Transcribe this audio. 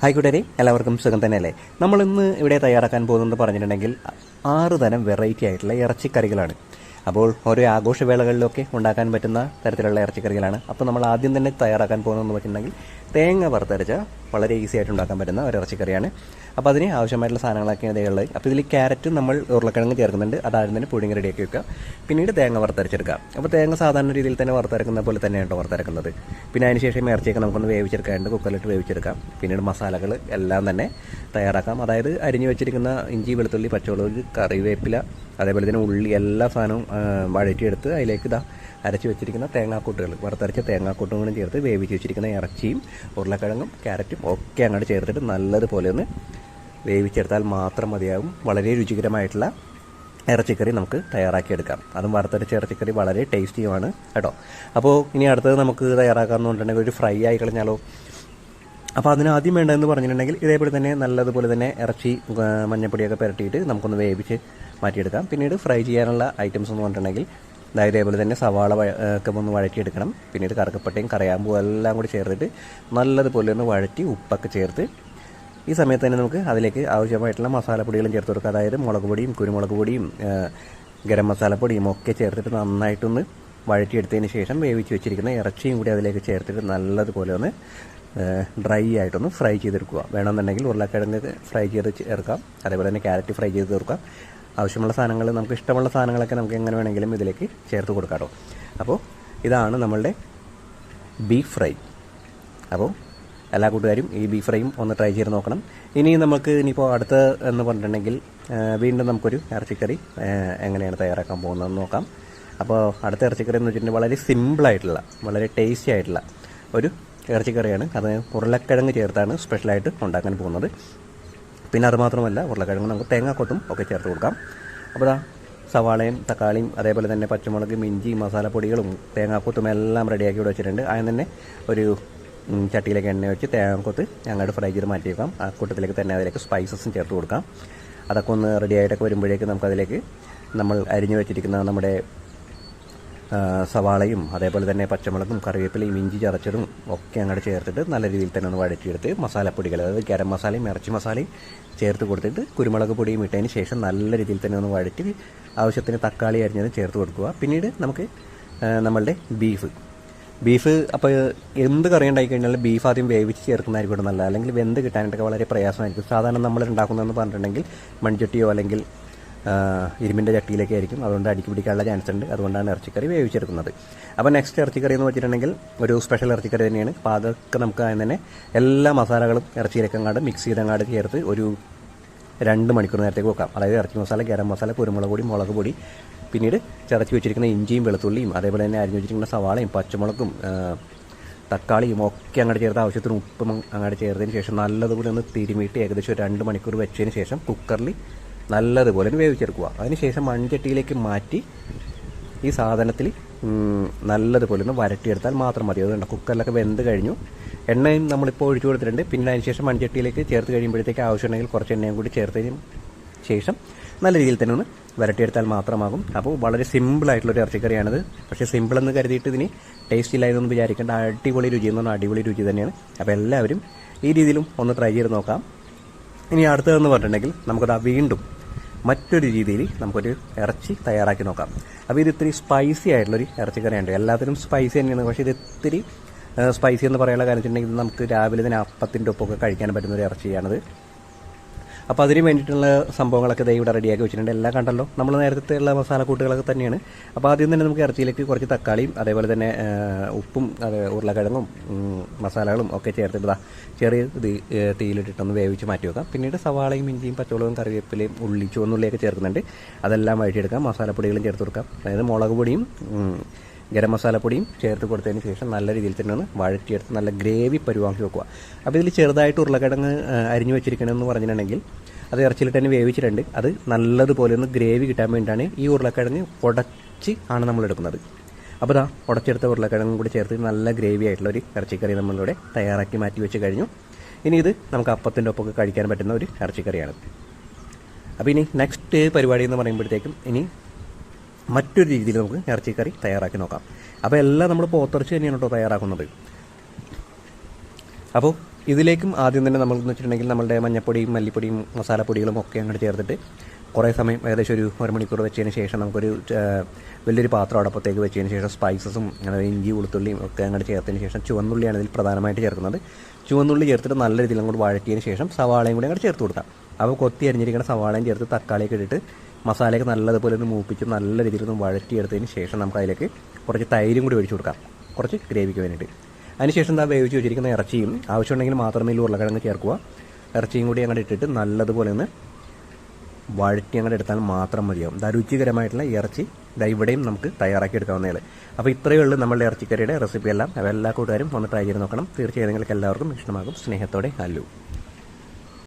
Hi കൂട്ടുകാരെ എല്ലാവർക്കും സുഖം തന്നെയല്ലേ? നമ്മൾ ഇന്ന് ഇവിടെ തയ്യാറാക്കാൻ പോകുന്നത് പറഞ്ഞിട്ടുണ്ടെങ്കിൽ ആറ് തരം വെറൈറ്റി ആയിട്ടുള്ള ഇറച്ചിക്കറികളാണ്. അപ്പോൾ ഓരോ ആഘോഷവേളകളിലൊക്കെ ഉണ്ടാക്കാൻ പറ്റുന്ന തരത്തിലുള്ള ഇറച്ചിക്കറികളാണ്. അപ്പോൾ നമ്മൾ ആദ്യം തന്നെ തയ്യാറാക്കാൻ പോകുന്നതെന്ന് വെച്ചിട്ടുണ്ടെങ്കിൽ തേങ്ങ വറുത്തരച്ച വളരെ ഈസി ആയിട്ട് ഉണ്ടാക്കാൻ പറ്റുന്ന ഒരു ഇറച്ചിക്കറിയാണ്. അപ്പോൾ അതിന് ആവശ്യമായിട്ടുള്ള സാധനങ്ങളൊക്കെയാണ് ഇതേ ഉള്ളത്. അപ്പോൾ ഇതിൽ ക്യാരറ്റ് നമ്മൾ ഉരുളക്കിഴങ്ങ് ചേർക്കുന്നുണ്ട്. അതാദ്യം തന്നെ പുഴുങ്ങി റെഡിയാക്കി വെക്കുക. പിന്നീട് തേങ്ങ വറുത്തരച്ചെടുക്കുക. അപ്പോൾ തേങ്ങ സാധാരണ രീതിയിൽ തന്നെ വറുത്തരക്കുന്ന പോലെ തന്നെയാണ് വറുത്തരക്കുന്നത്. പിന്നെ അതിന് ശേഷം ഇറച്ചിയൊക്കെ നമുക്കൊന്ന് വേവിച്ചെടുക്കാണ്ട് കുക്കറിലിട്ട് വേവിച്ചെടുക്കാം. പിന്നീട് മസാലകൾ എല്ലാം തന്നെ തയ്യാറാക്കാം. അതായത് അരിഞ്ഞു വെച്ചിരിക്കുന്ന ഇഞ്ചി വെളുത്തുള്ളി പച്ചമുളക് കറിവേപ്പില അതേപോലെ തന്നെ ഉള്ളി എല്ലാ സാധനവും വഴറ്റിയെടുത്ത് അതിലേക്ക് ഇതാ അരച്ച് വെച്ചിരിക്കുന്ന തേങ്ങാക്കൂട്ടുകൾ വറുത്തരച്ച തേങ്ങാക്കൂട്ടുകളും ചേർത്ത് വേവിച്ച് വെച്ചിരിക്കുന്ന ഇറച്ചിയും ഉരുളക്കിഴങ്ങും ക്യാരറ്റും ഒക്കെ അങ്ങോട്ട് ചേർത്തിട്ട് നല്ലതുപോലെ ഒന്ന് വേവിച്ചെടുത്താൽ മാത്രം മതിയാകും വളരെ രുചികരമായിട്ടുള്ള ഇറച്ചിക്കറി നമുക്ക് തയ്യാറാക്കിയെടുക്കാം. അതും വറുത്തരച്ച ഇറച്ചിക്കറി വളരെ ടേസ്റ്റിയുമാണ് കേട്ടോ. അപ്പോൾ ഇനി അടുത്തത് നമുക്ക് തയ്യാറാക്കാമെന്ന് പറഞ്ഞിട്ടുണ്ടെങ്കിൽ ഒരു ഫ്രൈ ആയി കളഞ്ഞാലോ? അപ്പോൾ അതിന് ആദ്യം വേണ്ടതെന്ന് പറഞ്ഞിട്ടുണ്ടെങ്കിൽ ഇതേപോലെ തന്നെ നല്ലതുപോലെ തന്നെ ഇറച്ചി മഞ്ഞപ്പൊടിയൊക്കെ പുരട്ടിയിട്ട് നമുക്കൊന്ന് വേവിച്ച് മാറ്റിയെടുക്കാം. പിന്നീട് ഫ്രൈ ചെയ്യാനുള്ള ഐറ്റംസ് എന്ന് പറഞ്ഞിട്ടുണ്ടെങ്കിൽ ദാ ഇതേപോലെ തന്നെ സവാള ഒക്കെ ഒന്ന് വഴറ്റിയെടുക്കണം. പിന്നീട് കറുക്കപ്പട്ടയും കറിയാമ്പൂ എല്ലാം കൂടി ചേർത്തിട്ട് നല്ലതുപോലെ ഒന്ന് വഴറ്റി ഉപ്പൊക്കെ ചേർത്ത് ഈ സമയത്ത് തന്നെ നമുക്ക് അതിലേക്ക് ആവശ്യമായിട്ടുള്ള മസാലപ്പൊടികളും ചേർത്ത് കൊടുക്കുക അതായത് മുളക് പൊടിയും കുരുമുളക് പൊടിയും ഗരം മസാലപ്പൊടിയും ഒക്കെ ചേർത്തിട്ട് നന്നായിട്ടൊന്ന് വഴറ്റിയെടുത്തതിന് ശേഷം വേവിച്ച് വെച്ചിരിക്കുന്ന ഇറച്ചിയും കൂടി അതിലേക്ക് ചേർത്തിട്ട് നല്ലതുപോലെ ഒന്ന് ഡ്രൈ ആയിട്ടൊന്ന് ഫ്രൈ ചെയ്തെടുക്കുക. വേണമെന്നുണ്ടെങ്കിൽ ഉരുളക്കിഴങ്ങ് ഫ്രൈ ചെയ്ത് ചേർക്കാം. അതേപോലെ തന്നെ ക്യാരറ്റ് ഫ്രൈ ചെയ്ത് തീർക്കാം ആവശ്യമുള്ള സാധനങ്ങൾ നമുക്ക് ഇഷ്ടമുള്ള സാധനങ്ങളൊക്കെ നമുക്ക് എങ്ങനെ വേണമെങ്കിലും ഇതിലേക്ക് ചേർത്ത് കൊടുക്കാമോ അപ്പോൾ ഇതാണ് നമ്മളുടെ ബീഫ് ഫ്രൈ. അപ്പോൾ എല്ലാ കൂട്ടുകാരും ഈ ബീഫ് ഫ്രൈയും ഒന്ന് ട്രൈ ചെയ്ത് നോക്കണം. ഇനി നമുക്ക് ഇനിയിപ്പോൾ അടുത്ത എന്ന് പറഞ്ഞിട്ടുണ്ടെങ്കിൽ വീണ്ടും നമുക്കൊരു ഇറച്ചിക്കറി എങ്ങനെയാണ് തയ്യാറാക്കാൻ പോകുന്നതെന്ന് നോക്കാം. അപ്പോൾ അടുത്ത ഇറച്ചിക്കറി എന്ന് വെച്ചിട്ടുണ്ടെങ്കിൽ വളരെ സിമ്പിളായിട്ടുള്ള വളരെ ടേസ്റ്റി ആയിട്ടുള്ള ഒരു ഇറച്ചിക്കറിയാണ്. അത് ഉരുളക്കിഴങ്ങ് ചേർത്താണ് സ്പെഷ്യലായിട്ട് ഉണ്ടാക്കാൻ പോകുന്നത്. പിന്നെ അത് മാത്രമല്ല ഉരുളക്കിഴങ്ങ് നമുക്ക് തേങ്ങാക്കൊത്തും ഒക്കെ ചേർത്ത് കൊടുക്കാം. അപ്പോൾ സവാളയും തക്കാളിയും അതേപോലെ തന്നെ പച്ചമുളകും ഇഞ്ചി മസാലപ്പൊടികളും തേങ്ങാക്കൊത്തും എല്ലാം റെഡിയാക്കി ഇവിടെ വെച്ചിട്ടുണ്ട്. അതിന് തന്നെ ഒരു ചട്ടിയിലേക്ക് എണ്ണ വെച്ച് തേങ്ങാക്കൊത്ത് ഞങ്ങളുടെ ഫ്രൈ ചെയ്ത് മാറ്റി വെക്കാം. ആ കൂട്ടത്തിലേക്ക് തന്നെ അതിലേക്ക് സ്പൈസസും ചേർത്ത് കൊടുക്കാം. അതൊക്കെ ഒന്ന് റെഡി ആയിട്ടൊക്കെ വരുമ്പോഴേക്ക് നമുക്കതിലേക്ക് നമ്മൾ അരിഞ്ഞു വെച്ചിരിക്കുന്ന നമ്മുടെ സവാളയും അതേപോലെ തന്നെ പച്ചമുളകും കറിവേപ്പിലയും ഇഞ്ചി ചതച്ചതും ഒക്കെ അങ്ങോട്ട് ചേർത്തിട്ട് നല്ല രീതിയിൽ തന്നെ ഒന്ന് വഴറ്റിയെടുത്ത് മസാലപ്പൊടികൾ അതായത് ഗരം മസാലയും ഇറച്ചി മസാലയും ചേർത്ത് കൊടുത്തിട്ട് കുരുമുളക് പൊടിയും ഇട്ടതിന് ശേഷം നല്ല രീതിയിൽ തന്നെ ഒന്ന് വഴറ്റി ആവശ്യത്തിന് തക്കാളി അരിഞ്ഞതും ചേർത്ത് കൊടുക്കുക. പിന്നീട് നമുക്ക് നമ്മളുടെ ബീഫ്. ബീഫ് അപ്പോൾ എന്ത് കറി ഉണ്ടാക്കി കഴിഞ്ഞാൽ ബീഫ് ആദ്യം വേവിച്ച് ചേർക്കുന്നതായിരിക്കും നല്ലത്. അല്ലെങ്കിൽ വെന്ത് കിട്ടാനായിട്ടൊക്കെ വളരെ പ്രയാസമായിരിക്കും. സാധാരണ നമ്മൾ ഉണ്ടാക്കുന്നതെന്ന് പറഞ്ഞിട്ടുണ്ടെങ്കിൽ മൺചട്ടിയോ അല്ലെങ്കിൽ ഇരുമ്പിന്റെ ചട്ടിയിലൊക്കെ ആയിരിക്കും അതുകൊണ്ട് അടിക്ക് പിടിക്കാനുള്ള ചാൻസ് ഉണ്ട്. അതുകൊണ്ടാണ് ഇറച്ചിക്കറി വേവിച്ചെടുക്കുന്നത്. അപ്പോൾ നെക്സ്റ്റ് ഇറച്ചിക്കറി എന്ന് വെച്ചിട്ടുണ്ടെങ്കിൽ ഒരു സ്പെഷ്യൽ ഇറച്ചിക്കറി തന്നെയാണ്. അപ്പോൾ അതൊക്കെ നമുക്ക് ആദ്യം തന്നെ എല്ലാ മസാലകളും ഇറച്ചിയിലേക്ക് മിക്സ് ചെയ്തങ്ങാട് ചേർത്ത് ഒരു രണ്ട് മണിക്കൂർ നേരത്തേക്ക് വെക്കാം. അതായത് ഇറച്ചി മസാല ഗരം മസാല കുരുമുളക് പൊടി മുളക് പൊടി പിന്നീട് ചതച്ച് വെച്ചിരിക്കുന്ന ഇഞ്ചിയും വെളുത്തുള്ളിയും അതേപോലെ തന്നെ അരിഞ്ഞു വെച്ചിരിക്കുന്ന സവാളയും പച്ചമുളകും തക്കാളിയും ഒക്കെ അങ്ങോട്ട് ചേർത്ത് ആവശ്യത്തിന് ഉപ്പും അങ്ങോട്ട് ചേർത്തതിന് ശേഷം നല്ലതുപോലെ ഒന്ന് തിരുമിയിട്ട് ഏകദേശം രണ്ട് മണിക്കൂർ വെച്ചതിന് ശേഷം കുക്കറിൽ നല്ലതുപോലെ വേവിച്ചെടുക്കുക. അതിനുശേഷം മൺചട്ടിയിലേക്ക് മാറ്റി ഈ സാധനത്തിൽ നല്ലതുപോലെ ഒന്ന് വരട്ടിയെടുത്താൽ മാത്രം മതി. അതുകൊണ്ട് കുക്കറിലൊക്കെ വെന്ത് കഴിഞ്ഞു. എണ്ണയും നമ്മളിപ്പോൾ ഒഴിച്ചു കൊടുത്തിട്ടുണ്ട്. പിന്നെ അതിനുശേഷം മൺചട്ടിയിലേക്ക് ചേർത്ത് കഴിയുമ്പോഴത്തേക്ക് ആവശ്യമുണ്ടെങ്കിൽ കുറച്ച് എണ്ണയും കൂടി ചേർത്തതിന് ശേഷം നല്ല രീതിയിൽ തന്നെ ഒന്ന് വരട്ടിയെടുത്താൽ മാത്രമാകും. അപ്പോൾ വളരെ സിമ്പിളായിട്ടുള്ളൊരു ഇറച്ചിക്കറിയാണിത്. പക്ഷേ സിമ്പിളെന്ന് കരുതിയിട്ട് ഇതിന് ടേസ്റ്റ് ഇല്ലായെന്നൊന്നും വിചാരിക്കേണ്ട. അടിപൊളി രുചി എന്ന് പറഞ്ഞാൽ അടിപൊളി രുചി തന്നെയാണ്. അപ്പോൾ എല്ലാവരും ഈ രീതിയിലും ഒന്ന് ട്രൈ ചെയ്ത് നോക്കാം. ഇനി അടുത്തതെന്ന് പറഞ്ഞിട്ടുണ്ടെങ്കിൽ നമുക്കത് വീണ്ടും മറ്റൊരു രീതിയിൽ നമുക്കൊരു ഇറച്ചി തയ്യാറാക്കി നോക്കാം. അപ്പോൾ ഇത് ഇത്തിരി സ്പൈസി ആയിട്ടുള്ളൊരു ഇറച്ചിക്കറിയുണ്ട് എല്ലാത്തിനും സ്പൈസി തന്നെയാണ്. പക്ഷേ ഇത് ഇത്തിരി സ്പൈസി എന്ന് പറയാനുള്ള കാര്യം വെച്ചിട്ടുണ്ടെങ്കിൽ നമുക്ക് രാവിലെ തന്നെ അപ്പത്തിന്റെ ഒപ്പമൊക്കെ കഴിക്കാൻ പറ്റുന്ന ഒരു ഇറച്ചിയാണിത്. അപ്പോൾ അതിന് വേണ്ടിയിട്ടുള്ള സംഭവങ്ങളൊക്കെ ദൈവം ഇവിടെ റെഡിയാക്കി വെച്ചിട്ടുണ്ട്. എല്ലാം കണ്ടല്ലോ. നമ്മൾ നേരത്തെ ഉള്ള മസാലക്കൂട്ടുകളൊക്കെ തന്നെയാണ്. അപ്പോൾ ആദ്യം തന്നെ നമുക്ക് ഇറച്ചിയിലേക്ക് കുറച്ച് തക്കാളിയും അതേപോലെ തന്നെ ഉപ്പും അത് ഉരുളക്കിഴങ്ങും മസാലകളും ഒക്കെ ചേർത്തിട്ട് ചെറിയ തീയിലിട്ടിട്ടൊന്ന് വേവിച്ച് മാറ്റി വെക്കാം. പിന്നീട് സവാളയും ഇഞ്ചിയും പച്ചമുളകും കറിവേപ്പിലയും ഉള്ളി ചുവന്നുള്ളിയൊക്കെ ചേർക്കുന്നുണ്ട്. അതെല്ലാം വഴറ്റിയെടുക്കാം. മസാലപ്പൊടികളും ചേർത്ത് കൊടുക്കാം. അതായത് മുളക് പൊടിയും ഗരം മസാലപ്പൊടിയും ചേർത്ത് കൊടുത്തതിന് ശേഷം നല്ല രീതിയിൽ തന്നെ ഒന്ന് വഴറ്റിയെടുത്ത് നല്ല ഗ്രേവി പരുവാക്കി വെക്കുക. അപ്പോൾ ഇതിൽ ചെറുതായിട്ട് ഉരുളക്കിഴങ്ങ് അരിഞ്ഞു വെച്ചിരിക്കണമെന്ന് പറഞ്ഞിട്ടുണ്ടെങ്കിൽ അത് ഇറച്ചിയിലിട്ട് തന്നെ വേവിച്ചിട്ടുണ്ട്. അത് നല്ലതുപോലെ ഒന്ന് ഗ്രേവി കിട്ടാൻ വേണ്ടിയിട്ടാണ് ഈ ഉരുളക്കിഴങ്ങ് ഉടച്ച് ആണ് നമ്മൾ എടുക്കുന്നത്. അപ്പോൾ ഇതാ ഉടച്ചെടുത്ത ഉരുളക്കിഴങ്ങും കൂടി ചേർത്ത് നല്ല ഗ്രേവി ആയിട്ടുള്ള ഒരു ഇറച്ചിക്കറി നമ്മളിവിടെ തയ്യാറാക്കി മാറ്റി വെച്ച് കഴിഞ്ഞു. ഇനി ഇത് നമുക്ക് അപ്പത്തിന്റെ ഒപ്പമൊക്കെ കഴിക്കാൻ പറ്റുന്ന ഒരു ഇറച്ചിക്കറിയാണ്. അപ്പോൾ ഇനി നെക്സ്റ്റ് പരിപാടി എന്ന് പറയുമ്പോഴത്തേക്കും ഇനി മറ്റൊരു രീതിയിൽ നമുക്ക് ഇറച്ചിക്കറി തയ്യാറാക്കി നോക്കാം. അപ്പോൾ എല്ലാം നമ്മൾ പോത്തിറച്ചി തന്നെയാണ് കേട്ടോ തയ്യാറാക്കുന്നത്. അപ്പോൾ ഇതിലേക്കും ആദ്യം തന്നെ നമ്മൾ എന്ന് വെച്ചിട്ടുണ്ടെങ്കിൽ നമ്മളുടെ മഞ്ഞപ്പൊടിയും മല്ലിപ്പൊടിയും മസാലപ്പൊടികളും ഒക്കെ അങ്ങോട്ട് ചേർത്തിട്ട് കുറേ സമയം ഏകദേശം ഒരു ഒരു മണിക്കൂർ വെച്ചതിന് ശേഷം നമുക്കൊരു വലിയൊരു പാത്രം അടപ്പത്തേക്ക് വെച്ചതിന് ശേഷം സ്പൈസസും ഇഞ്ചി വെളുത്തുള്ളിയും ഒക്കെ അങ്ങോട്ട് ചേർത്തതിന് ശേഷം ചുവന്നുള്ളിയാണ് ഇതിൽ പ്രധാനമായിട്ട് ചേർക്കുന്നത്. ചുവന്നുള്ളി ചേർത്തിട്ട് നല്ല രീതിയിൽ അങ്ങോട്ട് വഴറ്റിയതിന് ശേഷം സവാളയും കൂടി അങ്ങോട്ട് ചേർത്ത് കൊടുക്കാം. അപ്പോൾ കൊത്തി അരിഞ്ഞിരിക്കുന്ന സവാളയും ചേർത്ത് തക്കാളിയൊക്കെ ഇട്ടിട്ട് മസാലയൊക്കെ നല്ലതുപോലെ ഒന്ന് മൂപ്പിച്ച് നല്ല രീതിയിൽ ഒന്ന് വഴറ്റിയെടുത്തതിന് ശേഷം നമുക്ക് അതിലേക്ക് കുറച്ച് തൈരും കൂടി ഒഴിച്ചു കൊടുക്കാം. കുറച്ച് ഗ്രേവിക്ക് വേണ്ടിയിട്ട്. അതിനുശേഷം എന്താ വേവിച്ച് വെച്ചിരിക്കുന്ന ഇറച്ചിയും ആവശ്യമുണ്ടെങ്കിൽ മാത്രമേ ഈ ഉരുളക്കിഴങ്ങ് ചേർക്കുക. ഇറച്ചിയും കൂടി അങ്ങോട്ട് ഇട്ടിട്ട് നല്ലതുപോലെ ഒന്ന് വഴറ്റി അങ്ങോട്ട് എടുത്താൽ മാത്രം മതിയാവും. ഇതാ രുചികരമായിട്ടുള്ള ഇറച്ചി ഇതാ ഇവിടെയും നമുക്ക് തയ്യാറാക്കി എടുക്കാവുന്നതാണ് അപ്പോൾ ഇത്രയേ ഉള്ളൂ നമ്മളുടെ ഇറച്ചിക്കറിയുടെ റെസിപ്പി എല്ലാം. എല്ലാ കൂട്ടുകാരും ഒന്ന് ട്രൈ ചെയ്ത് നോക്കണം. തീർച്ചയായും നിങ്ങൾക്ക് എല്ലാവർക്കും ഇഷ്ടമാകും. സ്നേഹത്തോടെ ഹലോ.